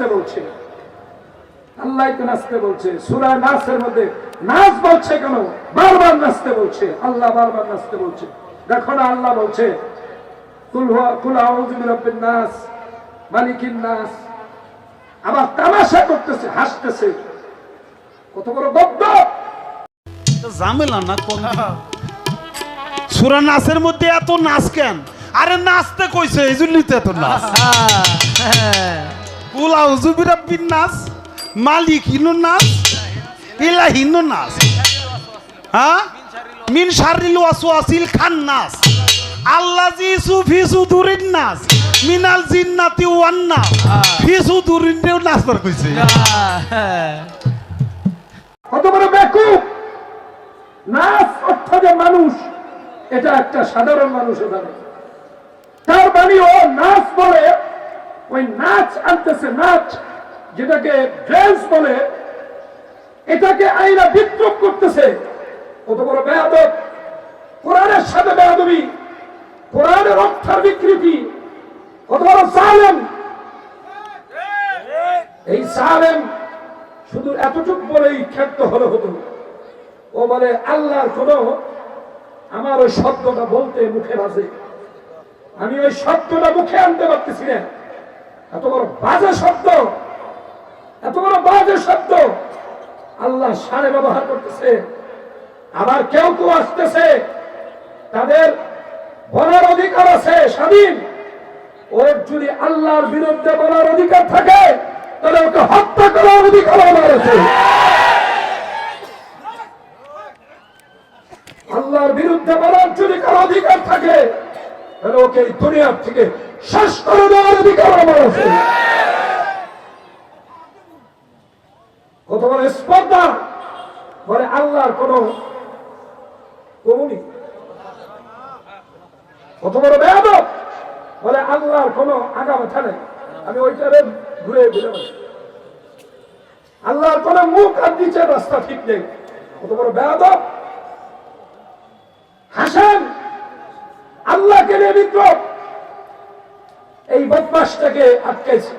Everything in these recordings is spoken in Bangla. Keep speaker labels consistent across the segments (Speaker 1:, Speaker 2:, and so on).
Speaker 1: নাচতে বলছে। আল্লাহ তো নাচতে বলছে। সুরা নাচের মধ্যে নাচ বলছে কেন? বারবার নাচতে বলছে। আল্লাহ বারবার নাচতে বলছে। দেখো না আল্লাহ বলছে কুল হুয়া- কুল আউযু বিরাব্বিন নাস মালিকিন নাস। আবার তামাশা করতেছে হাসতেছে। কত বড়
Speaker 2: ঝামেলা না কোন? সুরা নাচের মধ্যে এত নাচ কেন? আরে নাচতে কইছে এই জন্যই তো এত নাচ কুলা হুজুবিরা বিন নাচ মালিক হিনু নাচ ইলা হিনু নাচ হ্যাঁ মিন শারিল ওয়াসওয়াসিল খান নাচ আল্লাহ জি সুফি সুদুরিন নাচ মিনাল জিন্নাতি ওয়ান নাচ ফি সুদুরিন নাচবার কইছে
Speaker 1: কত বড় বেকুব? নাচ অর্থ যে মানুষ। এটা একটা সাধারণ মানুষও জানে তার বাড়ি ও নাচ বলে ওই নাচ আনতেছে, নাচ যেটাকে ড্যান্স বলে, এটাকে আইনা বিদ্রুপ করতেছে। কত বড় বেয়াদব। কোরআনের সাথে বেয়াদবি, কোরআনের অর্থের বিকৃতি কত বড় সালেম। এই সালেম শুধু এতটুকু বলেই ক্ষেত্র হলে হতো ও বলে আল্লাহর কোন আমার ওই শব্দটা বলতে মুখে বাজে। আমি ওই শব্দটা মুখে আনতে পারতেছি না। এত বড় বাজে শব্দ, এত বড় বাজে শব্দ। আল্লাহ সারে ব্যবহার করতেছে। আবার কেউ কেউ আসতেছে। তাদের বলার অধিকার আছে, স্বাধীন। ওর যদি আল্লাহর বিরুদ্ধে বলার অধিকার থাকে, তাহলে ওকে হত্যা করার অধিকার আমার আছে। আল্লাহর বিরুদ্ধে বলার যদি কারও অধিকার থাকে, তাহলে ওকে দুনিয়ার থেকে শেষ করে দেওয়ার অধিকার আমার আছে। কত স্পর্ধা। বলে আল্লাহর কোন কমুনি কত বড় বেয়াদব। বলে আল্লাহর কোন আগা মাথা আমি ওইটারে ঘুরে ঘুরে। আল্লাহর কোন মুখ আর নিচের রাস্তা ঠিক নেই। কত বড় বেয়াদব। হাসান, আল্লাহকে নিয়ে বিদ্রোহ। এই বদমাসটাকে আটকাইছে।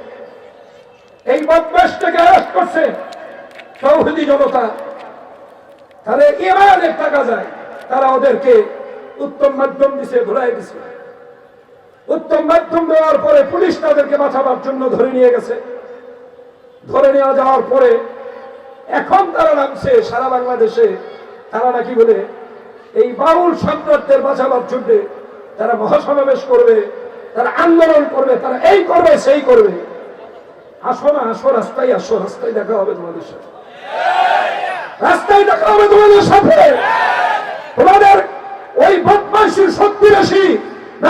Speaker 1: এই বদমাসটাকে অ্যারেস্ট করছে সৌহদি জনতা। তাহলে ইমানের টাকা যায়। তারা ওদেরকে উত্তম মাধ্যম দিছে, ঘুরাই দিছে। উত্তম মাধ্যম দেওয়ার পরে পুলিশ তাদেরকে বাঁচাবার জন্য ধরে নিয়ে গেছে। ধরে নেওয়া যাওয়ার পরে এখন তারা নামছে সারা বাংলাদেশে। তারা নাকি বলে, এই বাউল সম্রাটদের বাঁচাবার জন্য তারা মহাসমাবেশ করবে। তারা আন্দোলন করবে, তারা এই করবে, সেই করবে। আসো না, আসো, রাস্তায় আসো, রাস্তায় দেখা হবে তোমাদের সাথে। রাস্তায় দেখা হবে তোমাদের সাথে। তোমাদের ওই বদমাসির শক্তি বেশি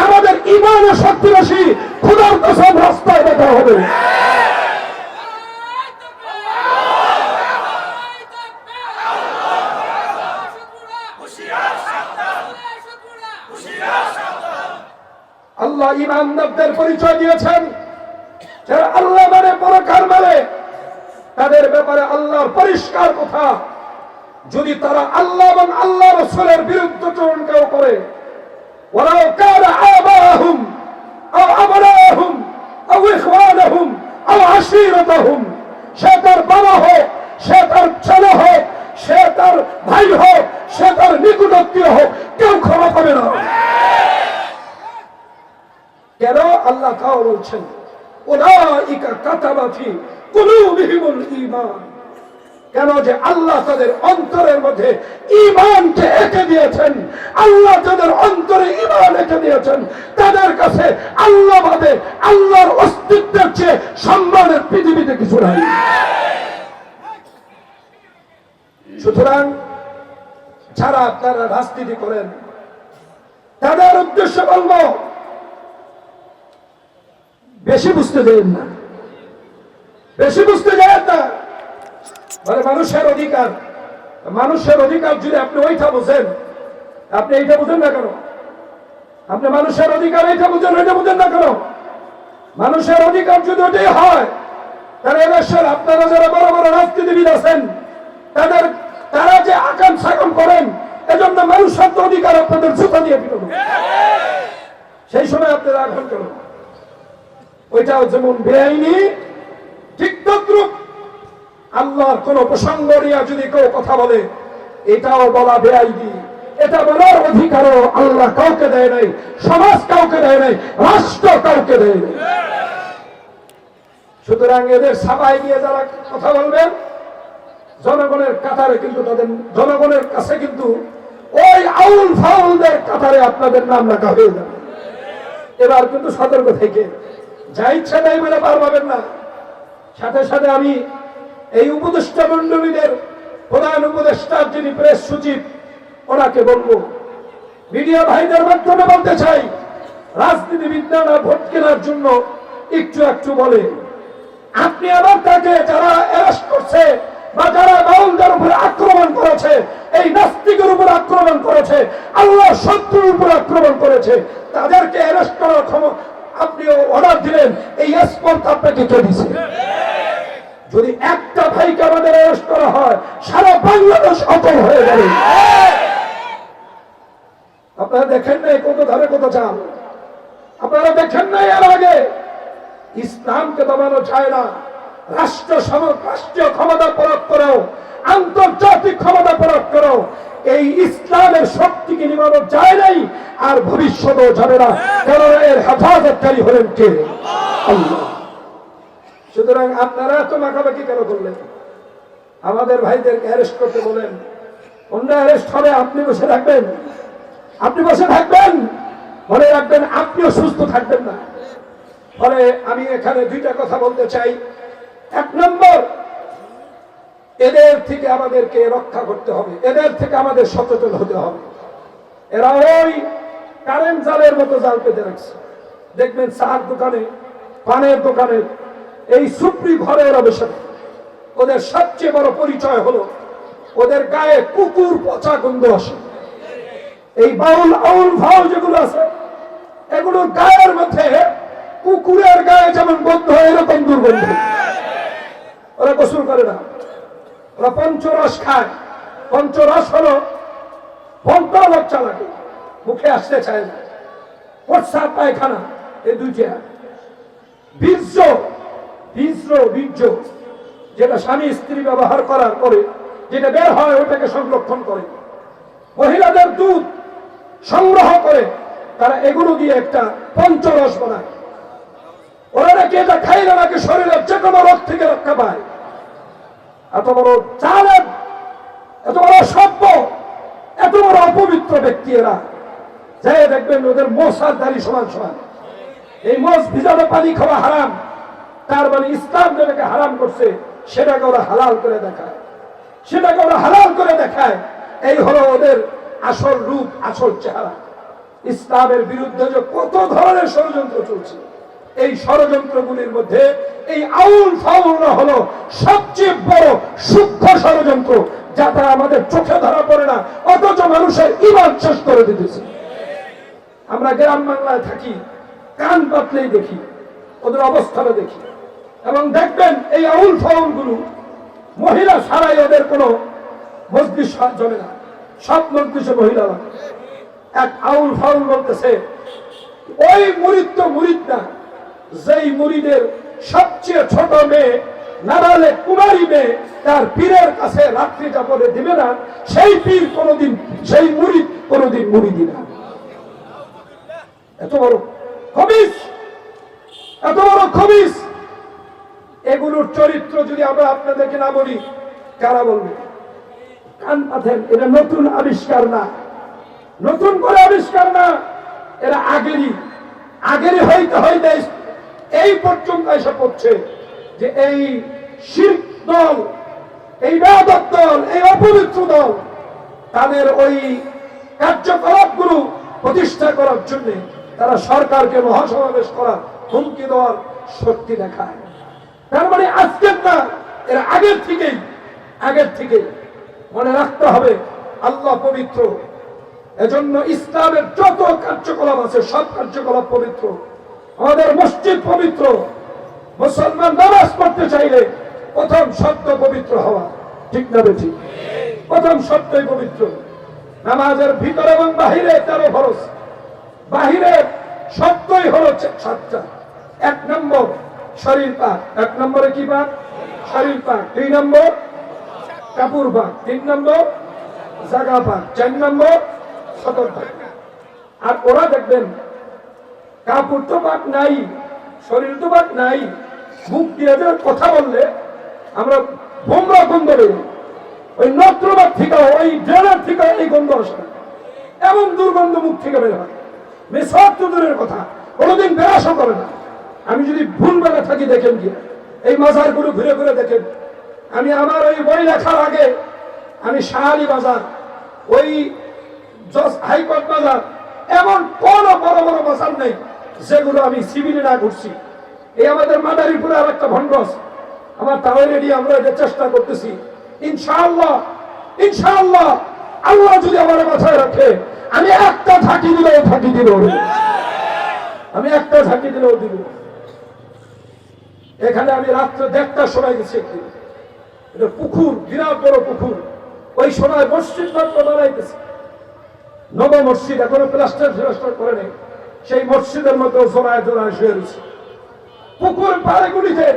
Speaker 1: আমাদের ইমানের শক্তি বেশি খুদার কসম রাস্তায় দেখা হবে। ইমানদারদের পরিচয় দিয়েছেন। যারা আল্লাহ মানে পরকার মানে তাদের ব্যাপারে আল্লাহর পরিষ্কার কথা। যদি তারা আল্লাহ এবং আল্লাহ রসুলের বিরুদ্ধ চরণ কেউ করে ওরাও কার আবাহুম, আও আবরাহুম আও ইখওয়ানহুম, আও সে তার বাবা হোক, সে তার ছেলে হোক, সে তার ভাই হোক, সে তার নিকটাত্মীয় হোক, কেউ ক্ষমা পাবে না কেন আল্লাহ তাও বলছেন ওলাইকা কাতাবা ফি কুলুবিহিমুল ঈমান। কেন যে আল্লাহ তাদের অন্তরের মধ্যে ইমানকে এঁকে দিয়েছেন, আল্লাহ তাদের অন্তরে ইমান এঁকে দিয়েছেন, তাদের কাছে আল্লাহ বাদে আল্লাহর অস্তিত্বের চেয়ে সম্মানের পৃথিবীতে কিছু নাই। সুতরাং যারা আপনারা রাজনীতি করেন, তাদের উদ্দেশ্য বলব বেশি বুঝতে দেন না। বেশি বুঝতে যায় না। মানে মানুষের অধিকার। মানুষের অধিকার যদি আপনি ওইটা বুঝেন, আপনি এইটা বুঝেন না কেন? আপনি মানুষের অধিকার এইটা বুঝেন, ওইটা বুঝেন না কেন? মানুষের অধিকার যদি ওটাই হয়, তাহলে এদেশের আপনারা যারা বড় বড় রাজনীতিবিদ আছেন, তাদের, তারা যে আকাম সাকাম করেন, এজন্য মানুষের অধিকার আপনাদের জুতা দিয়ে ফিরবে সেই সময় আপনারা আঘাত করেন। ওইটাও যেমন বেআইনি, ঠিক তদ্রুপ আল্লাহর কোন প্রসঙ্গ নিয়ে যদি কেউ কথা বলে, এটাও বলা বেআইনি। এটা বলার অধিকারও আল্লাহ কাউকে দেয় নাই, সমাজ কাউকে দেয় নাই, রাষ্ট্র কাউকে দেয় নাই। সুতরাং এদের সাবাই নিয়ে যারা কথা বলবেন, জনগণের কাতারে কিন্তু তাদের, জনগণের কাছে কিন্তু ওই আউল ফাউলদের কাতারে আপনাদের নাম রাখা হয়ে যাবে। এবার কিন্তু সতর্ক থেকে যা ইচ্ছা তাই বলে পার পাবেন না। সাথে সাথে আমি এই উপদেষ্টা মন্ডলীদের প্রধান উপদেষ্টার যিনি প্রেস সচিব, ওনাকে বলব, মিডিয়া ভাইদের মাধ্যমে বলতে চাই রাজনীতিবিদরা ভোট কেনার জন্য একটু একটু বলে আপনি আবার তাকে যারা অ্যারেস্ট করছে বা যারা বাউলদের উপরে আক্রমণ করেছে, এই নাস্তিকের উপর আক্রমণ করেছে, আল্লাহ শত্রুর উপর আক্রমণ করেছে, তাদেরকে অ্যারেস্ট করার ক্ষমতা আপনি অর্ডার দিলেন, এই স্পর্ধ আপনাকে কে দিছে? যদি একটা ভাইকে আমাদের অ্যারেস্ট করা হয়, সারা বাংলাদেশ অচল হয়ে যাবে। আপনারা দেখেন নাই কত ধারে কত চাল আপনারা দেখেন নাই এর আগে? ইসলামকে দমানো যায় না। রাষ্ট্র রাষ্ট্রীয় ক্ষমতা প্রয়োগ করেও, আন্তর্জাতিক ক্ষমতা প্রয়োগ করেও। এই ইসলামের শক্তিকে নিবানো যায় নাই, আর ভবিষ্যতেও যাবে না। কারণ এর হেফাজতকারী হলেন কে? সুতরাং আপনারা এত মাখামাখি কেন করলেন? আমাদের ভাইদেরকে অ্যারেস্ট করতে বলেন। অন্য অ্যারেস্ট হবে আপনি বসে থাকবেন। আপনি বসে থাকবেন। মনে রাখবেন, আপনিও সুস্থ থাকবেন না। ফলে আমি এখানে দুইটা কথা বলতে চাই। এক নম্বর এদের থেকে আমাদেরকে রক্ষা করতে হবে, এদের থেকে আমাদের সচেতন হতে হবে। এরা ওই কারেন্ট জালের মতো জাল পেতে রাখছে। দেখবেন চার দোকানে, পানের দোকানে, এই সুপ্রি ঘরে এরা বসে ওদের সবচেয়ে বড় পরিচয় হলো, ওদের গায়ে কুকুর পচা গন্ধ আসে। এই বাউল, আউল ভাও যেগুলো আছে এগুলোর গায়ের মধ্যে, কুকুরের গায়ে যেমন গন্ধ, এরকম দুর্গন্ধ। ওরা গোসল করে না। ওরা পঞ্চরস খায়। পঞ্চরস হলো পন্থা বাচ্চা লাগে মুখে আসতে চায় না। প্রস্রাব পায়খানা, এই দুইটা। বীর্য বীর্য বীর্য, যেটা স্বামী স্ত্রী ব্যবহার করার পরে যেটা বের হয় ওটাকে সংরক্ষণ করে। মহিলাদের দুধ সংগ্রহ করে, তারা এগুলো দিয়ে একটা পঞ্চরস বানায়। ওরা নাকি এটা খাইলে নাকি শরীরের যে কোনো রোগ থেকে রক্ষা পায়। এত বড় চালের এত বড় সভ্য, এত বড় অপবিত্র ব্যক্তি এরা। যাই দেখবেন ওদের মশার দাড়ি সমান সমান। এই মোষ ভিজানো পানি খাওয়া হারাম। তার মানে ইসলাম যেটাকে হারাম করছে, সেটাকে ওরা হালাল করে দেখায়। সেটাকে ওরা হালাল করে দেখায়। এই হলো ওদের আসল রূপ, আসল চেহারা। ইসলামের বিরুদ্ধে যে কত ধরনের ষড়যন্ত্র চলছে। এই ষড়যন্ত্রগুলির মধ্যে এই আউল ফাউলরা হলো সবচেয়ে বড় সূক্ষ্ম ষড়যন্ত্র যাতে আমাদের চোখে ধরা পড়ে না, অথচ মানুষের ইমান শেষ করে দিতেছে। আমরা গ্রাম বাংলায় থাকি, কান পাতলেই দেখি, ওদের অবস্থাটা দেখি। এবং দেখবেন এই আউল ফাউলগুলো মহিলা ছাড়াই ওদের কোনো মজলিস জমে না। সব মজলিসে মহিলা এক আউল ফাউল বলতেছে, ওই মুরিদ তো মুরিদ না যেই মুরিদের সবচেয়ে ছোট মেয়ে, নারালে কুমারী মেয়ে, তার পীরের কাছে রাত্রি যাপনে দিবে না, সেই পীর কোনোদিন, সেই মুরিদ কোনোদিন মুরিদি না। এত বড় খবিস! এত বড় খবিস! এগুলোর চরিত্র যদি আমরা আপনাদেরকে না বলি, কারা বলবে? কান পাথেন এটা নতুন আবিষ্কার না। নতুন করে আবিষ্কার না, এরা আগেরই। আগেরই হইতে হইতে এই পর্যন্ত এসে পড়ছে যে এই শির দল, এই বেদক দল, এই অপবিত্র দল, তাদের ওই কার্যকলাপগুলো প্রতিষ্ঠা করার জন্য তারা সরকারকে মহাসমাবেশ করার হুমকি দেওয়ার শক্তি দেখায়। তার মানে আজকের না, এর আগের থেকেই আগের থেকেই মনে রাখতে হবে, আল্লাহ পবিত্র। এজন্য ইসলামের যত কার্যকলাপ আছে, সব কার্যকলাপ পবিত্র। আমাদের মসজিদ পবিত্র। মুসলমান নামাজ পড়তে চাইলে প্রথম সত্য পবিত্র হওয়া, ঠিক না বেঠি? প্রথম সত্যই পবিত্র। নামাজের ভিতরে এবং বাহিরে তেরো খরচ বাহিরে সত্যই হলো সাতটা। এক নম্বর, শরীর পাক। এক নম্বরে কি পাক? শরীর পাক। দুই নম্বর কাপুর পাক। তিন নম্বর, জাগা পাক। চার নম্বর সতর পাক। আর ওরা দেখবেন কাপড় তো পাক নাই, শরীর তো পাক নাই, মুখ দিয়ে কথা বললে আমরা বোমরা গন্ধ বেরো। ওই নত্রবাদ থেকে, ওই ড্রেনের থেকে এই গন্ধ আসে। এমন দুর্গন্ধ মুখ থেকে বের হয়। মেসব তো দূরের কথা, কোনোদিন বেরাসও করে না। আমি যদি ভুল বেলা থাকি, দেখেন কি? এই মাজারগুলো ঘুরে ঘুরে দেখেন। আমি আমার ওই বই লেখার আগে আমি শাহালি বাজার, ওই হাইকোর্ট বাজার, এমন কোন বড় বড় বাজার নেই। যেগুলো আমি সিভিলে না ঘুরছি। এই আমাদের মাদারীপুরে আর একটা ভণ্ডস আমার রেডি, আমরা এটা চেষ্টা করতেছি। ইনশাআল্লাহ ইনশাআল্লাহ, আল্লাহ যদি আমার মাথায় রাখে, আমি একটা ঝাঁকি দিলেও দিলেও দিব। আমি একটা ঝাঁকি দিলেও দিব। এখানে আমি রাত্রে দেড়টার সময় গেছি একদিন। এটা পুকুর, বিরাট বড় পুকুর। ওই সময় মসজিদ বানাইতেছে। নব মসজিদ এখনও প্লাস্টার ফ্লাস্টার করে নেই। সেই মসজিদের মতো জোড়ায় জোড়ায় শুয়ে রয়েছে। পুকুর পাড়েগুলিতে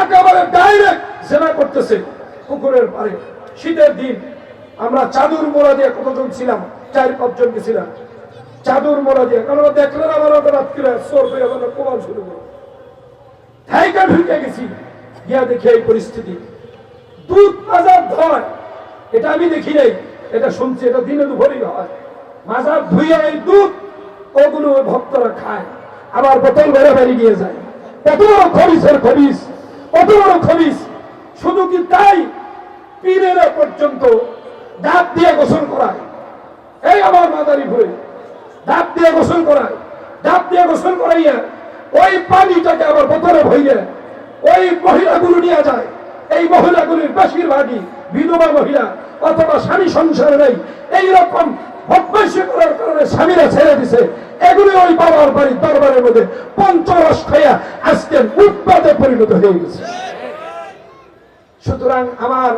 Speaker 1: একেবারে ডাইরেক্ট জেনা করতেছে পুকুরের পাড়ে। শীতের দিন আমরা চাদুর মোড়া দিয়ে কতজন ছিলাম? চার পাঁচজন গেছিলাম। চাদর মোড়া দিয়ে। কারণ দেখলেন আমার ওদের রাত্রিরে সোর পেয়ে আমাদের প্রমাণ শুরু করো থাইকা ঢুকে গেছি। গিয়া দেখি এই পরিস্থিতি। দুধ মাজার ধয় এটা আমি দেখি নাই, এটা শুনছি, এটা দিনে দুপুরেই হয়। মাজার ধুইয়া এই দুধ ওগুলো ওই ভক্তরা খায়। আবার বোতল বেড়ে বেড়ে গিয়ে যায়। কত বড় খবিসের খবিস, কত বড় খবিস। শুধু কি তাই? পীরেরা পর্যন্ত দাঁত দিয়ে গোসল করায়। এই আমার মাদারি ভুলে দাঁত দিয়ে গোসল করায়। দাঁত দিয়ে গোসল করাইয়া ওই পানিটাকে আবার বোতলে ভইয়ে ওই মহিলাগুলো নিয়ে যায়। এই মহিলাগুলির বেশিরভাগই বিধবা মহিলা অথবা স্বামী সংসার নেই। এইরকম করার কারণে স্বামীরা ছেড়ে দিছে। এগুলি ওই বাবার দরবারের মধ্যে পঞ্চরস খাইয়া আজকে উৎপাদে পরিণত হয়ে গেছে। সুতরাং আমার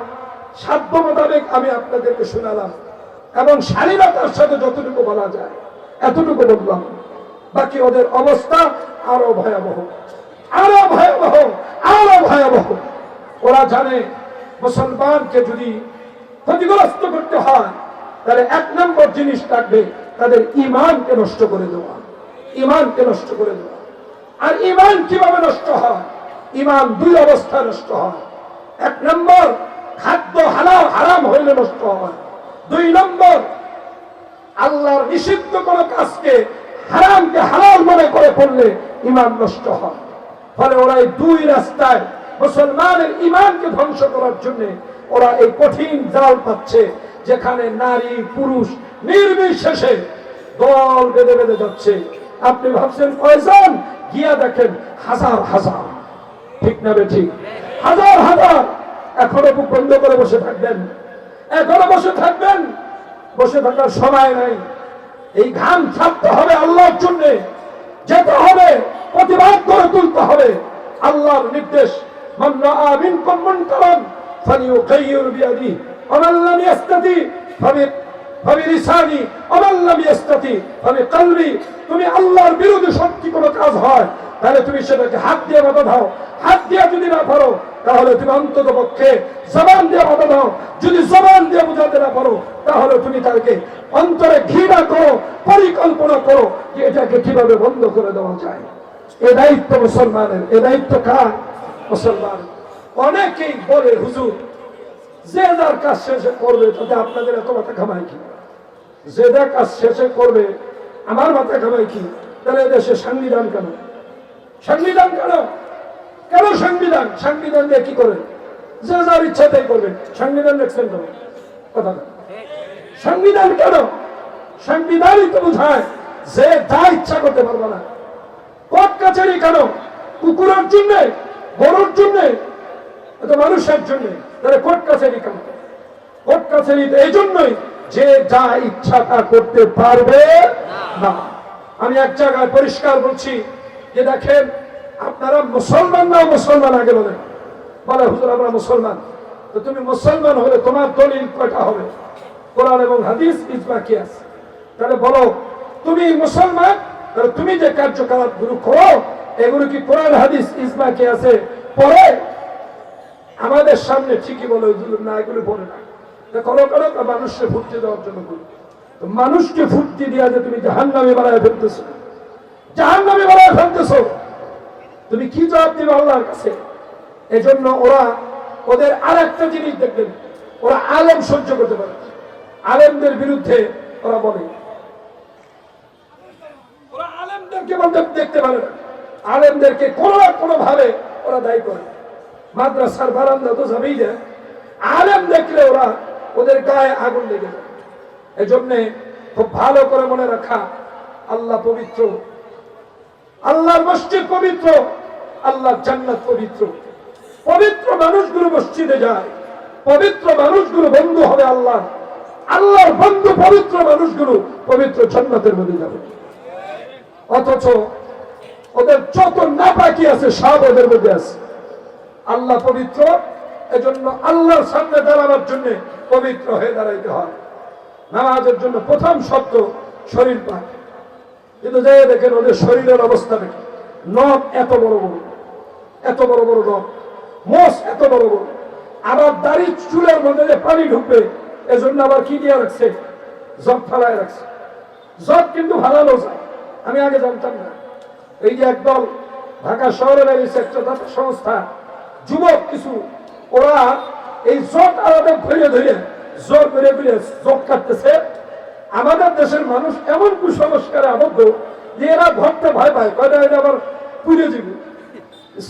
Speaker 1: সাধ্য মোতাবেক আমি আপনাদেরকে শোনালাম এবং শালীনতার সাথে যতটুকু বলা যায়, এতটুকু বললাম। বাকি ওদের অবস্থা আরও ভয়াবহ। আরও ভয়াবহ আরও ভয়াবহ। ওরা জানে, মুসলমানকে যদি ক্ষতিগ্রস্ত করতে হয় তাহলে এক নম্বর জিনিস থাকবে তাদের ইমানকে নষ্ট করে দেওয়া। ইমানকে নষ্ট করে দেওয়া। আর ইমান কীভাবে নষ্ট হয়? ইমান দুই অবস্থায় নষ্ট হয়। এক নম্বর, খাদ্য হালাল, হারাম হইলে নষ্ট হয়। দুই নম্বর, আল্লাহর নিষিদ্ধ কোন কাজকে হারামকে হালাল মনে করে পড়লে ইমান নষ্ট হয়। ফলে ওরা এই দুই রাস্তায় মুসলমানের ইমানকে ধ্বংস করার জন্য ওরা এই কঠিন জাল পাচ্ছে। যেখানে নারী, পুরুষ নির্বিশেষে দল বেঁধে বেঁধে যাচ্ছে। আপনি ভাবছেন, কয়জন? গিয়া দেখেন, হাজার হাজার। ঠিক না ঠিক? হাজার হাজার। এখনও বুক বন্ধ করে বসে থাকবেন। এখনও বসে থাকবেন। বসে থাকার সময় নাই। এই ঘাম ছাড়তে হবে আল্লাহর জন্য। যেতে হবে, প্রতিবাদ করে তুলতে হবে। আল্লাহর নির্দেশ, মান রাআ মিনকুম মুনকারান ফালিয়ুগাইয়ির বিয়াদিহি। ওয়া মান লাম ইয়াস্তাতি ফাবি ফাবিলিসানি ওয়া মান লাম ইয়াস্তাতি ফাবিকলবি তুমি আল্লাহর বিরুদ্ধে সত্যি কোনো কাজ হয়, তাহলে তুমি সেটাকে হাত দিয়ে বাধা দাও। হাত দিয়ে যদি না পারো, তাহলে তুমি অন্তত পক্ষে জবান দিয়ে বাধা দাও। যদি জবান দিয়ে বোঝাতে না পারো, তাহলে তুমি তাকে অন্তরে ঘৃণা করো, পরিকল্পনা করো যে এটাকে কীভাবে বন্ধ করে দেওয়া যায়। এ দায়িত্ব মুসলমানের, এ দায়িত্ব কার? মুসলমান। অনেকেই বলে, হুজুর যে যার কাজ শেষে করবে, তাতে আপনাদের এত মাথা খামাই কি? যে কাজ শেষে করবে, আমার মাথা খামাই কি? তাহলে দেশে সংবিধান কেন? সংবিধান কেন? কেন সংবিধান? সংবিধান দিয়ে কি করে যে যার ইচ্ছা তাই করবে সংবিধান দেখছেন কেন কথা। সংবিধান কেন? সংবিধানই তো বোঝায় যে যা ইচ্ছা করতে পারবে না। কোর্ট কাছারি কেন? কুকুরের জন্য গরুর জন্য এটা মানুষের জন্য তাহলে কোর্ট কাছারি কেন কোর্ট কাছারি তো এই জন্যই যে যা ইচ্ছা তা করতে পারবে না। আমি এক জায়গায় পরিষ্কার বলছি যে দেখেন, আপনারা মুসলমান না মুসলমান আগে বলেন। বলে, হুজুর, আমরা মুসলমান। তো তুমি মুসলমান হলে তোমার দলিল কয়টা হবে? কোরআন এবং হাদিস ইজমা কি আছে তাহলে বলো, তুমি মুসলমান? তাহলে তুমি যে কার্যকলাপগুলো করো, এগুলো কি কোরআন, হাদিস ইসমা কি আছে পরে আমাদের সামনে ঠিকই বলে না, এগুলো বলে না। কোনো কোনো মানুষকে ফুটতে দেওয়ার জন্য বলি। মানুষকে ফুটতে দিয়া যে তুমি জাহান নামে বাড়ায় ফেলতেছো। জাহান নামে বাড়ায় ফেলতেছো। তুমি কি জবাব দিবে আল্লাহর কাছে? এজন্য ওরা ওদের আর একটা জিনিস দেখবেন। ওরা আলেম সহ্য করতে পারে আলেমদের বিরুদ্ধে ওরা বলে। ওরা আলেমদেরকে দেখতে পারে আলেমদেরকে কোনো না কোনো ভাবে ওরা দায়ী করে মাদ্রাসার বারান্দা তো যাবেই না। আলেম দেখলে ওরা ওদের গায়ে আগুন লেগে যায়। এজন্য খুব ভালো করে মনে রাখা, আল্লাহ পবিত্র। আল্লাহর মসজিদ পবিত্র, আল্লাহর জান্নাত পবিত্র। পবিত্র মানুষগুলো মসজিদে যায়। পবিত্র মানুষগুলো বন্ধু হবে আল্লাহ আল্লাহর বন্ধু পবিত্র মানুষগুলো পবিত্র জান্নাতের মধ্যে যাবে। অথচ ওদের যত নাপাকি আছে সব ওদের মধ্যে আছে। আল্লাহ পবিত্র। এজন্য আল্লাহর সামনে দাঁড়ানোর জন্য পবিত্র হয়ে দাঁড়াইতে হয়। নামাজের জন্য প্রথম শব্দ শরীর পাক। কিন্তু যাই দেখেন ওদের শরীরের অবস্থা দেখেন। নখ এত বড় বড়, এত বড় বড় নখ। মোষ এত বড় বড়। আবার দাড়ি চুলের মধ্যে যে পানি ঢুকবে, এজন্য আবার কি দিয়ে রাখছে? জব ফালায় রাখছে। জব কিন্তু ভালানো যায়। আমি আগে জানতাম না। এই যে একদল ঢাকা শহরের লাগিয়েছে একটা সংস্থা যুবক কিছু, ওরা এই জট আলাদা ঘুরে ধরে জোর করে করে জট কাটতেছে। আমাদের দেশের মানুষ এমন কুসংস্কারে আবদ্ধ যে এরা ধরতে ভয় পায় কয়টা এটা আবার পুড়ে যাবে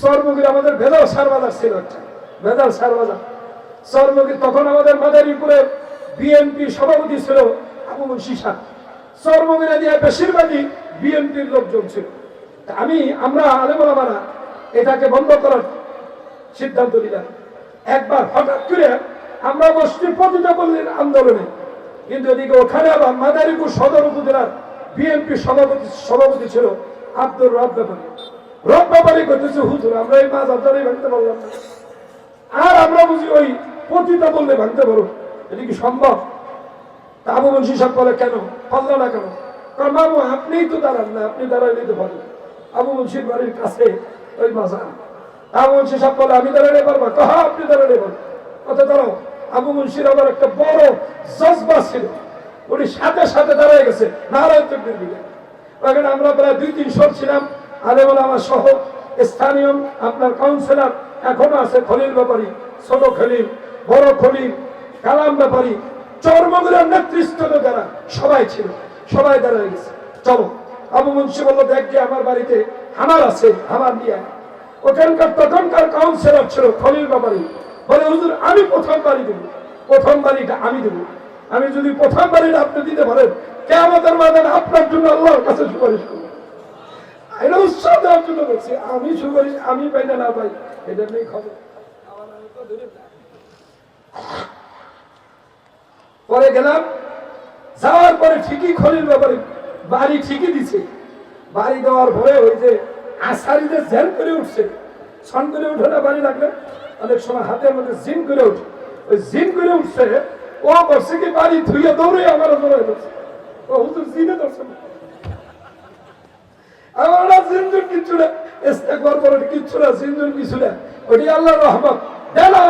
Speaker 1: সর্বগির আমাদের ভেদাল সার বাজার ছিল একটা ভেদাল সার বাজার। তখন আমাদের মাদারীপুরে বিএনপি সভাপতি ছিল আবু মুন্সি সাহ সর্বগিরা দিয়ে বেশিরভাগই বিএনপির লোকজন ছিল। আমি, আমরা আলেমারা এটাকে বন্ধ করার সিদ্ধান্ত নিলাম একবার হঠাৎ করে আমরা মসজিদ প্রতিটা বললেন আন্দোলনে। কিন্তু এদিকে ওখানে আবার মাদারীপুর সদর উপজেলার বিএনপি সভাপতি সভাপতি ছিল আব্দুর রব ব্যাপারী। রব ব্যাপারী করতেছে হুজুর, আমরা এই মাছ আপনারাই ভাঙতে পারলাম না। আর আমরা বুঝি ওই পতিতা বললে ভাঙতে পারো এটা কি সম্ভব? তা আবু মুন্সি সাহেব বলে কেন? পারল না কেন? কারণ বাবু আপনিই তো দাঁড়ান না, আপনি দাঁড়াইলেই তো পারেন আবু মুন্সির বাড়ির কাছে ওই মাজার আবু মুন্সি সাহেব বলে, আমি দাঁড়াইলে পারব কহ, আপনি দাঁড়াইলে পারবেন কত দাঁড়াও আবু মুন্সির আবার একটা বড় জজবা ছিল। উনি সাথে সাথে দাঁড়ায় গেছে নারায়ণ তকবির দিকে। ওখানে আমরা প্রায় দুই তিনশো ছিলাম। আলেমুল আমার সহ স্থানীয়, আপনার কাউন্সিলর এখনও আছে, খলিল ব্যাপারী, ছোট খলিল, বড় খলিল, কালাম ব্যাপারী, চর্মগুলোর নেতৃত্ব যারা, সবাই ছিল, সবাই দাঁড়ায় গেছে। চলো। আবু মুন্সি বলল, দেখ যে আমার বাড়িতে হামার আছে, হামার নিয়ে। ওখানকার তখনকার কাউন্সিলর ছিল খলিল ব্যাপারী বলে, হুজুর, আমি প্রথম বাড়ি দেবো। প্রথম বাড়িটা আমি দেবো। আমি যদি প্রথম বাড়িটা আপনি দিতে পারেন কে আমাদের মাদান আপনার জন্য আল্লাহর কাছে সুপারিশ করব। এটা উৎসাহ দেওয়ার জন্য বলছি, আমি সুপারিশ, আমি পাই না না পাই, এটা খবর। পরে গেলাম, যাওয়ার পরে ঠিকই খলিল ব্যাপারে বাড়ি ঠিকই দিছে। বাড়ি দেওয়ার পরে ওই যে আষাঢ়িতে জ্যান করে উঠছে। ছন করে উঠে না, বাড়ি লাগলে। অনেক সময় হাতের মধ্যে জিন করে উঠে। ওই জিন করে উঠছে, ও করছে কি, বাড়ি ধুইয়ে দৌড়ে আমার দৌড়ে ও হুজুর, জিনে কিচ্ছু না কিচ্ছু না কিছু না। ওটি রহমত।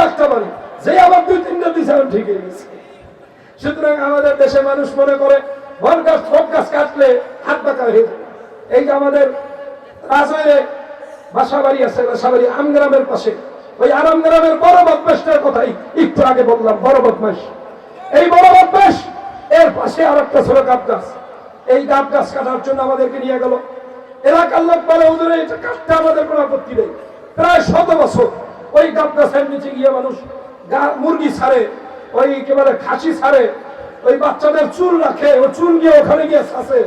Speaker 1: একটা বাড়ি। যে দুই, তিনটা ঠিক হয়ে গেছে। সুতরাং আমাদের দেশে মানুষ মনে করে বন গাছ ফোক গাছ কাটলে হাত বাঁকা হয়ে যাবে এই আমাদের রাজবাড়িতে বাসা বাড়ি আছে বাসা বাড়ি আমগ্রামের পাশে। ওই আরাম গ্রামের বড় কথাই একটু আগে বললাম, বড় এই বড় এর পাশে আর একটা ছোট গাছ এই গাছ গাছ কাটার জন্য আমাদেরকে নিয়ে গেল। এলাকার লোক বলে ওদের এটা কাটতে আমাদের কোনো আপত্তি নেই। প্রায় শত বছর ওই গাছ গাছের নিচে গিয়ে মানুষ মুরগি ছাড়ে, ওই একেবারে খাসি ছাড়ে, ওই বাচ্চাদের চুল রাখে, ও চুল গিয়ে ওখানে গিয়ে শাসে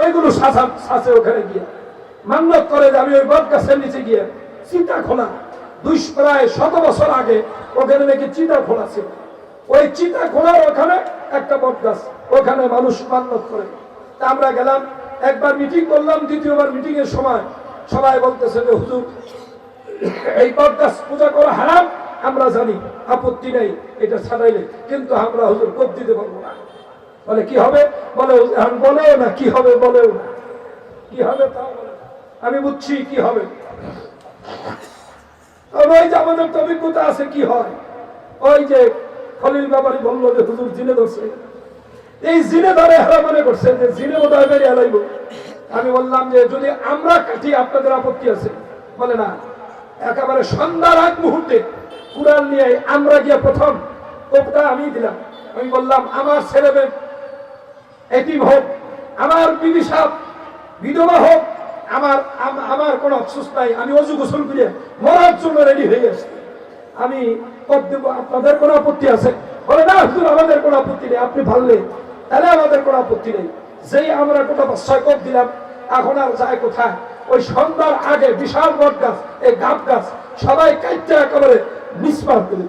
Speaker 1: ওইগুলো শাসা শাসে ওখানে গিয়ে। মান্যত করে যে আমি ওই বট গাছের নিচে গিয়ে চিতা খোলা। দুই প্রায় শত বছর আগে ওখানে নাকি চিতা খোলা ছিল। ওই চিতা খোলার ওখানে একটা বট গাছ ওখানে মানুষ মান্যত করে। তা আমরা গেলাম, একবার মিটিং করলাম, দ্বিতীয়বার মিটিং এর সময় সবাই বলতেছে যে, হুজুর, এই বটগাছ পূজা করা হারাম, আমরা জানি, আপত্তি নেই, এটা ছাড়াইলে কিন্তু আমরা হুজুর কোপ দিতে পারব না। বলে, কি হবে? বলে বলেও না, কি হবে বলেও না। কি হবে তাও। আমি বুঝছি কি হবে। ওই যে আমাদের তো অভিজ্ঞতা আছে কি হয়। ওই যে খলিল ব্যাপারী বলল যে হুজুর জিনে ধরছে। এই জিনে ধরে হারা মনে করছে যে জিনে হয় বেরিয়ে লাইব। আমি বললাম যে যদি আমরা কাটি আপনাদের আপত্তি আছে? বলে না। একেবারে সন্ধ্যার আগ মুহূর্তে কুড়াল নিয়ে আমরা গিয়ে প্রথম কোপটা আমি দিলাম। আমি বললাম, আমার ছেলে মেয়ে এটিম হোক, আমার বিবি সাহ বিধবা হোক আমার আমার কোনো অফসোস নাই। আমি অজু গোসল করে মরার জন্য রেডি হয়ে আসছি আমি আপনাদের কোনো আপত্তি আছে? বলে না, হুজুর, আমাদের কোনো আপত্তি নেই। আপনি ভাললে, তাহলে আমাদের কোনো আপত্তি নেই। যেই আমরা গোটা ছয় কপ দিলাম, এখন আর যায় কোথায়? ওই সন্ধ্যার আগে বিশাল বট গাছ এই গাব গাছ, সবাই কাইটটা একেবারে মিসমার করে।